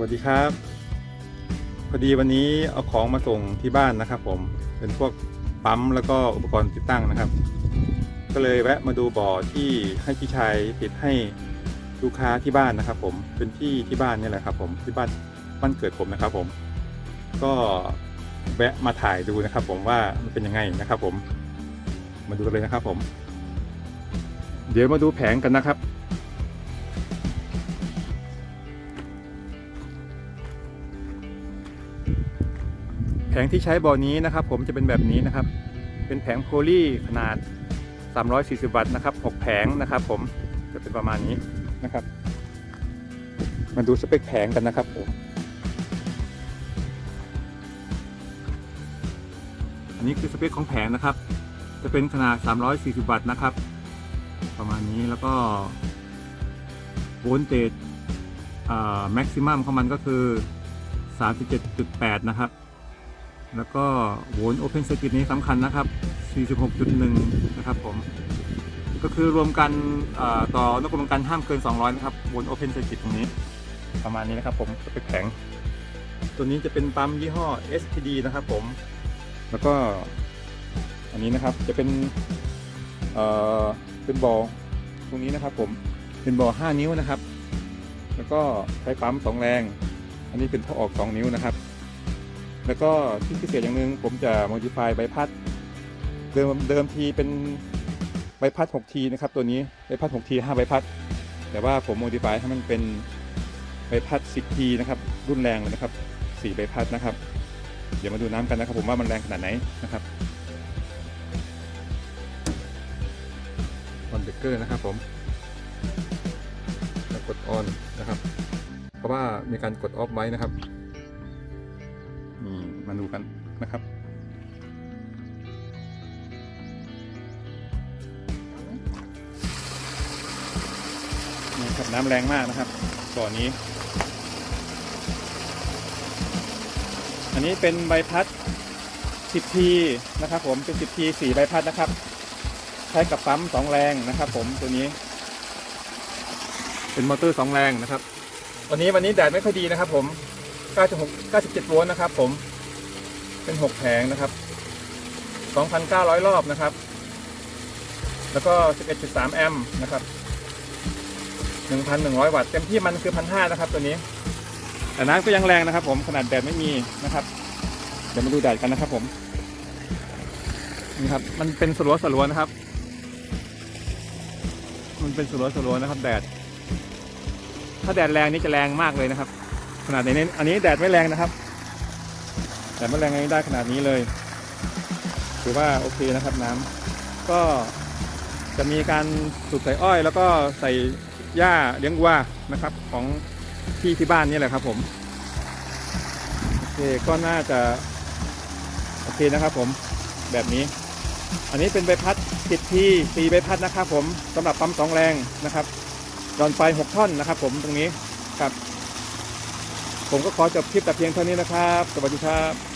วัสดีครับ พอดีวันนี้เอาของมาส่งที่บ้านนะครับ ผมเป็นพวกปั๊มแล้วก็อุปกรณ์ติดตั้งนะครับ ก็เลยแวะมาดูบ่อที่ให้พี่ชายติดให้ลูกค้าที่บ้านนะครับ ผมเป็นที่ที่บ้านนี่แหละครับ ผมที่บ้านบ้านเกิดผมนะครับ ผม ก็แวะมาถ่ายดูนะครับ ผมว่ามันเป็นยังไงนะครับ ผม มาดูกันเลยนะครับ ผม เดี๋ยวมาดูแผงกันนะครับ งที่ใช้บ่อนี้นะครับ ผมจะเป็นแบบนี้นะครับ เป็นแผงโพลีขนาด 340 วัตต์นะครับ 6 แผงนะครับ ผมจะเป็นประมาณนี้นะครับ มาดูสเปคแผงกันนะครับผมอันนี้คือสเปคของแผงนะครับ จะเป็นขนาด 340 วัตต์นะครับ ประมาณนี้แล้วก็โวลต์เตจแม็กซิมัมของมันก็คือ 37.8 นะครับ แล้วก็โวลต์โอเพนเซอร์กิตนี้สำคัญนะครับ 46.1 นะครับผม ก็คือรวมกันต่อต่อนกกำลังการห้ามเกิน 200 นะครับโวลต์โอเพนเซอร์กิตตรงนี้ ประมาณนี้นะครับผมสเปแข็ง ตัวนี้จะเป็นปั๊มยี่ห้อ SPD นะครับผม แล้วก็อันนี้นะครับจะเป็นเอ่อเป็นบอตรงนี้นะครับผมเป็นบอ5นิ้วนะครับ แล้วก็ใช้ปั๊ม2แรง อันนี้เป็นท่อออก 2 นิ้วนะครับ แล้วก็ที่พิเศษอย่างหนึ่งผมจะ modify ใบพัด เดิมเดิมทีเป็นใบพัด6ทีนะครับ ตัวนี้ใบพัด6ที5ใบพัด แต่ว่าผม modify ให้มันเป็นใบพัด 10ทีนะครับ รุ่นแรงเลยนะครับ4ใบพัดนะครับ เดี๋ยวมาดูน้ำกันนะครับ ผมว่ามันแรงขนาดไหนนะครับออนเบเกอร์นะครับผมกดออนนะครับ เพราะว่ามีการกดออฟไว้นะครับ มาดูกันนะครับนี่ครับน้ำแรงมากนะครับบ่อนี้ อันนี้เป็นใบพัด 10ทีนะครับ ผมเป็น 10ที4ใบพัดนะครับ ใช้กับปั๊ม2แรงนะครับ ผมตัวนี้ เป็นมอเตอร์2แรงนะครับวันนี้วันนี้แดดไม่ค่อยดีนะครับผม 96 97โวลต์นะครับผม เป็น 6 แผงนะครับ 2,900 รอบนะครับ แล้วก็ 11.3 แอมป์นะครับ 1,100 วัตต์ เต็มที่มันคือ 1,500 นะครับ ตัวนี้ แต่น้ำก็ยังแรงนะครับ ผม ขนาดแดดไม่มีนะครับ เดี๋ยวมาดูแดดกันนะครับผม นี่ครับ มันเป็นสลัวสลัวนะครับ มันเป็นสลัวสลัวนะครับ แดด ถ้าแดดแรงนี่จะแรงมากเลยนะครับ ขนาดนี้ อันนี้แดดไม่แรงนะครับ แดดไม่แรงอันนี้ได้ขนาดนี้เลย ถือว่าโอเคนะครับน้ำก็จะมีการสูบใส่อ้อย แล้วก็ใส่หญ้าเลี้ยงวัวนะครับ ของที่ที่บ้านนี่แหละครับ ผมโอเคก็น่าจะโอเคนะครับ ผมแบบนี้ อันนี้เป็นใบพัด10ที4ใบพัดนะครับ ผมสำหรับปั๊มสองแรงนะครับรอนไฟ6ท่อนนะครับ ผมตรงนี้ครับ ผมก็ขอจบคลิปแต่เพียงเท่านี้นะครับ สวัสดีครับ